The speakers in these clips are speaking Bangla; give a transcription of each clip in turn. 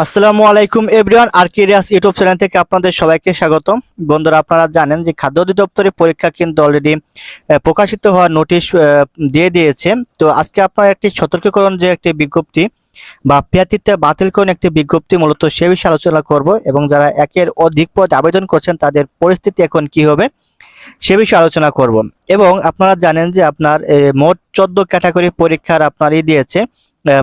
আসসালামু আলাইকুম এভরিওয়ান আর কিরিয়াস ইউটিউব চ্যানেল থেকে আপনাদের সবাইকে স্বাগতম। বন্ধুরা, আপনারা জানেন যে খাদ্য অধিদপ্তরের পরীক্ষা কিন্তু অলরেডি প্রকাশিত হওয়ার নোটিশ দিয়ে দিয়েছে। তো আজকে আপনার একটি সতর্কীকরণ যে একটি বিজ্ঞপ্তি বা প্রার্থিতা বাতিলকরণ একটি বিজ্ঞপ্তি মূলত সে বিষয়ে আলোচনা করব এবং যারা একের অধিক পদ আবেদন করছেন, তাদের পরিস্থিতি এখন কি হবে সে বিষয়ে আলোচনা করব। এবং আপনারা জানেন যে আপনার মোট চোদ্দ ক্যাটাগরি পরীক্ষার আপনারই দিয়েছে।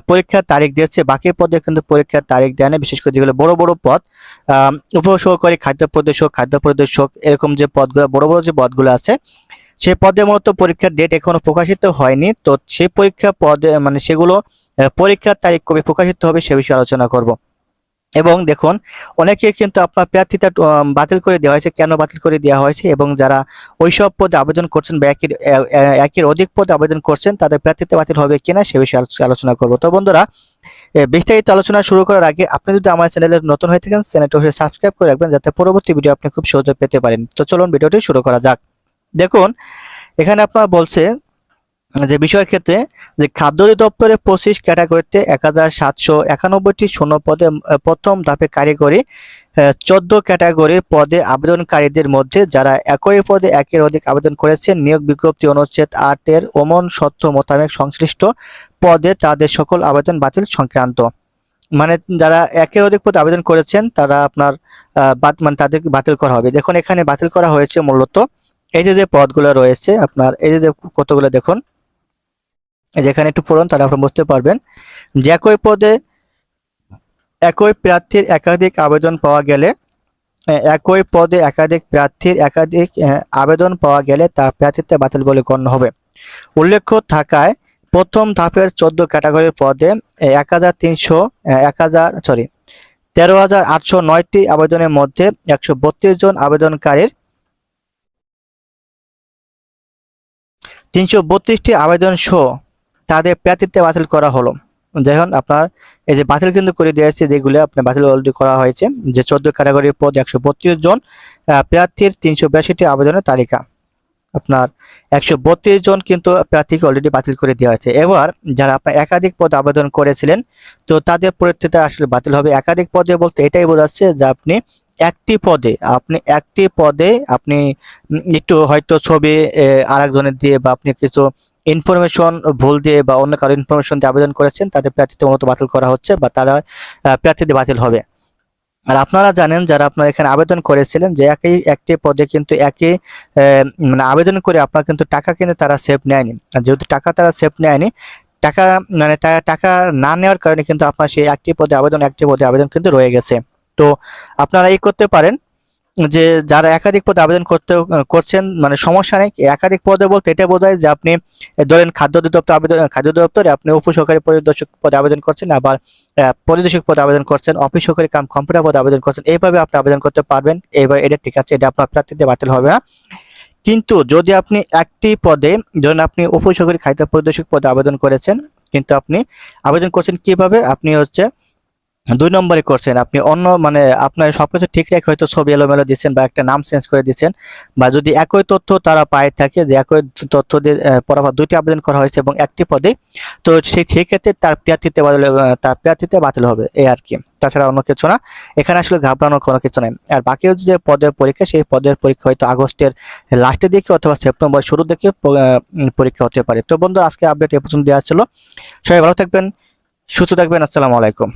পরীক্ষার তারিখ দিয়েছে, বাকি পদে কিন্তু পরীক্ষার তারিখ দেয় না বিশেষ করে যেগুলো বড় বড় পদ উপসহকারী খাদ্য প্রদর্শক খাদ্য প্রদর্শক, এরকম যে পদগুলো, বড় বড় যে পদগুলো আছে, সেই পদে মূলত পরীক্ষার ডেট এখনও প্রকাশিত হয়নি, তো সেই পরীক্ষা পদে মানে সেগুলো পরীক্ষার তারিখ কবে প্রকাশিত হবে সে বিষয়ে আলোচনা করব। এবং দেখুন, অনেকে কিন্তু আপনার প্রার্থিতা বাতিল করে দেওয়া হয়েছে। কেন বাতিল করে দেওয়া হয়েছে? এবং যারা ওইসব পদে আবেদন করছেন বা একের একের অধিক পদে আবেদন করছেন, তাদের প্রার্থিতা বাতিল হবে কিনা সে বিষয়ে আলোচনা করব। তো বন্ধুরা বিস্তারিত আলোচনা শুরু করার আগে আপনি যদি আমার চ্যানেলে নতুন হয়ে থাকেন, চ্যানেলটি অবশ্যই সাবস্ক্রাইব করে রাখবেন, যাতে পরবর্তী ভিডিও আপনি খুব সহজে পেতে পারেন। তো চলুন ভিডিওটি শুরু করা যাক। দেখুন, এখানে আপনার বলছে যে বিষয়ের ক্ষেত্রে যে খাদ্য অধিদপ্তরে পঁচিশ ক্যাটাগরিতে এক হাজার সাতশো একানব্বইটি শূন্য পদে প্রথম ধাপে কারিগরি চোদ্দ ক্যাটাগরির পদে আবেদনকারীদের মধ্যে যারা একই পদে একের অধিক আবেদন করেছেন, নিয়োগ বিজ্ঞপ্তি অনুচ্ছেদ আটের ওমন সত্য মোতাবেক সংশ্লিষ্ট পদে তাদের সকল আবেদন বাতিল সংক্রান্ত। মানে যারা একের অধিক পদে আবেদন করেছেন, তারা আপনার মানে তাদের বাতিল করা হবে। দেখুন, এখানে বাতিল করা হয়েছে মূলত। এই যে যে পদগুলো রয়েছে, আপনার এই যে কতগুলো দেখুন। যেখানে একটু পড়ুন, তাহলে আপনারা বুঝতে পারবেন। যে একই পদে একই প্রার্থীর একাধিক আবেদন পাওয়া গেলে একই পদে একাধিক প্রার্থীর একাধিক আবেদন পাওয়া গেলে তার প্রার্থিতা বাতিল বলে গণ্য হবে। উল্লেখ্য থাকায় প্রথম ধাপের চোদ্দ ক্যাটাগরির পদে এক হাজার তিনশো এক হাজার সরি তেরো হাজার আটশো নয়টি আবেদনের মধ্যে একশো বত্রিশ জন আবেদনকারীর তিনশো বত্রিশটি আবেদন সহ তাদের প্রার্থিতা বাতিল করা হলো। দেখুন আপনার এই যে বাতিল কিন্তু করে দিয়েছে যেগুলো আপনার বাতিল অলরেডি করা হয়েছে, যে চোদ্দ ক্যাটাগরির পদ একশো বত্রিশ জন প্রার্থীর তিনশো বিরাশিটি আবেদনের তালিকা। আপনার একশো বত্রিশ জন কিন্তু প্রার্থীকে অলরেডি বাতিল করে দেওয়া হয়েছে। এবার যারা আপনার একাধিক পদ আবেদন করেছিলেন, তো তাদের পরীক্ষিতে আসলে বাতিল হবে। একাধিক পদে বলতে এটাই বোঝাচ্ছে যে আপনি একটি পদে, আপনি একটি পদে আপনি একটু হয়তো ছবি আর একজনের দিয়ে বা আপনি কিছু ইনফরমেশন ভুল দিয়ে বা অন্য কারও ইনফরমেশন দিয়ে আবেদন করেছেন, তাদের প্রার্থিতা মূলত বাতিল করা হচ্ছে বা তারা প্রার্থীতে বাতিল হবে। আর আপনারা জানেন, যারা আপনারা এখানে আবেদন করেছিলেন যে একই, একটি পদে কিন্তু একই মানে আবেদন করে আপনার কিন্তু টাকা কিন্তু তারা সেভ নেয়নি। আর যেহেতু টাকা তারা সেভ নেয়নি, টাকা মানে টাকা না নেওয়ার কারণে কিন্তু আপনার সেই একটি পদে আবেদন, একটি পদে আবেদন কিন্তু রয়ে গেছে। তো আপনারা এই করতে পারেন। যে যারা একাধিক পদে আবেদন করতে, করছেন মানে সমস্যা নেই। একাধিক পদে বলতে এটা বোঝায় যে আপনি, ধরেন খাদ্য অধিদপ্তর আবেদন, খাদ্য দপ্তরে আপনি উপসহকারী পরিদর্শক পদে আবেদন করছেন, আবার পরিদর্শক পদে আবেদন করছেন, অফিস সহকারী কাম, কম্পিউটার পদে আবেদন করছেন, এইভাবে আপনি আবেদন করতে পারবেন। এইবার এটা ঠিক আছে, এটা আপনার প্রার্থীতে বাতিল হবে না। কিন্তু যদি আপনি একটি পদে, ধরেন আপনি উপসহকারী খাদ্য পরিদর্শক পদে আবেদন করেছেন, কিন্তু আপনি আবেদন করছেন কীভাবে? আপনি হচ্ছে দুই নম্বরে করছেন। আপনি অন্য মানে আপনার সবকিছু ঠিক রেখে হয়তো ছবি এলোমেলো দিচ্ছেন বা একটা নাম চেঞ্জ করে দিচ্ছেন বা যদি একই তথ্য তারা পায় থাকে যে একই তথ্য দিয়ে আহ, দুইটি আবেদন করা হয়েছে এবং একটি পদে তো সেই সেই ক্ষেত্রে তার প্রার্থীতে বাতিল তার প্রার্থীতে বাতিল হবে এই আর কি। তাছাড়া অন্য কিছু না। এখানে আসলে ঘাবড়ানোর কোনো কিছু নেই। আর বাকি যে পদের পরীক্ষা সেই পদের পরীক্ষা হয়তো আগস্টের লাস্টের দিকে অথবা সেপ্টেম্বর শুরুর দিকে পরীক্ষা হতে পারে। তো বন্ধু আজকে আপডেট এ পর্যন্ত দেওয়া ছিল। সবাই ভালো থাকবেন সুস্থ থাকবেন। আসসালামু আলাইকুম।